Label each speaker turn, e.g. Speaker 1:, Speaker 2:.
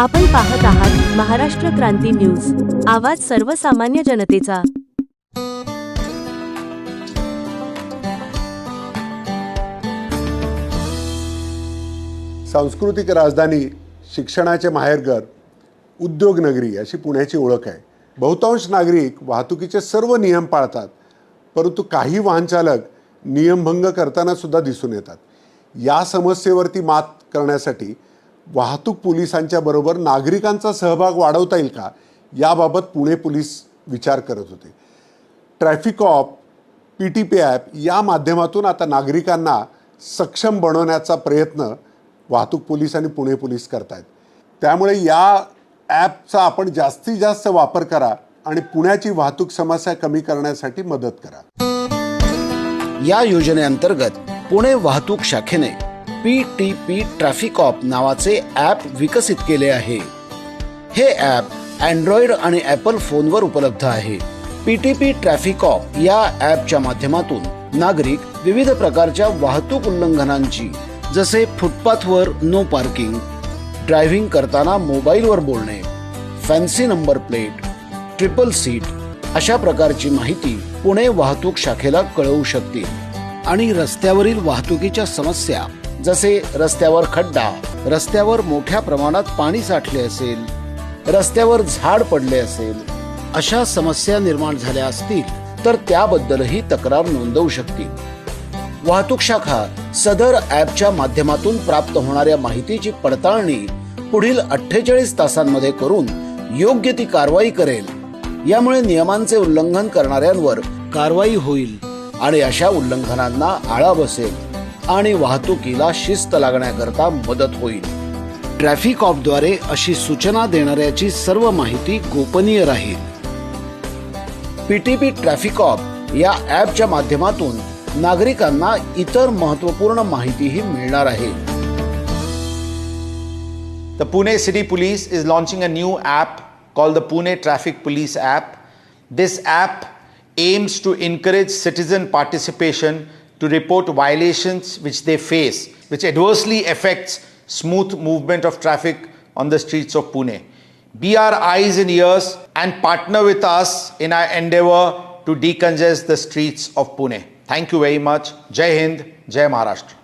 Speaker 1: आपण पाहत आहात महाराष्ट्र क्रांती न्यूज. आवाज सर्वसामान्य जनतेचा.
Speaker 2: सांस्कृतिक राजधानी शिक्षणाचे माहेरघर उद्योगनगरी अशी पुण्याची ओळख आहे. बहुतांश नागरिक वाहतुकीचे सर्व नियम पाळतात परंतु काही वाहनचालक नियमभंग करताना सुद्धा दिसून येतात. या समस्येवरती मात करण्यासाठी वाहतूक पोलिसांच्या बरोबर नागरिकांचा सहभाग वाढवता येईल का? याबाबत पुणे पोलीस विचार करत होते. Traffic app P T P app या माध्यमातून आता नागरिकांना सक्षम बनवण्याचा प्रयत्न वाहतूक पोलीस आणि पुणे पोलीस करतायत. त्यामुळे या ॲपचा आपण जास्तीत जास्त वापर करा आणि पुण्याची वाहतूक समस्या कमी करण्यासाठी मदत करा.
Speaker 3: या योजनेअंतर्गत पुणे वाहतूक शाखेने P T P traffic app नावाचे ॲप विकसित केले आहे. हे ॲप अँड्रॉइड आणि ॲपल फोनवर उपलब्ध आहे. P T P traffic app या ॲपच्या माध्यमातून नागरिक विविध प्रकारच्या वाहतूक उल्लंघनांची जसे फुटपाथवर नो पार्किंग ड्रायव्हिंग करताना मोबाईलवर बोलणे fancy number plate triple seat अशा प्रकारची माहिती पुणे वाहतूक शाखेला कळवू शकतील. आणि रस्त्यावरील वाहतुकीच्या समस्या जसे रस्त्यावर खड्डा रस्त्यावर मोठ्या प्रमाणात पाणी साठले असेल रस्त्यावर झाड पडले असेल अशा समस्या निर्माण झाल्या असतील तर त्याबद्दलही तक्रार नोंदवू शकतील. वाहतूक शाखा सदर ॲपच्या माध्यमातून प्राप्त होणाऱ्या माहितीची पडताळणी पुढील अठ्ठेचाळीस तासांमध्ये करून योग्य ती कारवाई करेल. यामुळे नियमांचे उल्लंघन करणाऱ्यांवर कारवाई होईल आणि अशा उल्लंघनांना आळा बसेल. आणि वाहतुकीला शिस्त लागण्याकरता मदत होईल ट्रॅफिक ऑपद्वारे अशी सूचना देणाऱ्याची सर्व माहिती गोपनीय राहील पीटीपी ट्रॅफिक ऑप या ॲपच्या माध्यमातून नागरिकांना इतर महत्त्वपूर्ण माहितीही मिळणार आहे
Speaker 4: the Pune city police is launching a new app call the Pune traffic police app this app aims to encourage citizen participation to report violations which they face, which adversely affects smooth movement of traffic on the streets of Pune. Be our eyes and ears and partner with us in our endeavor to decongest the streets of Pune. Thank you very much. Jai Hind, Jai Maharashtra.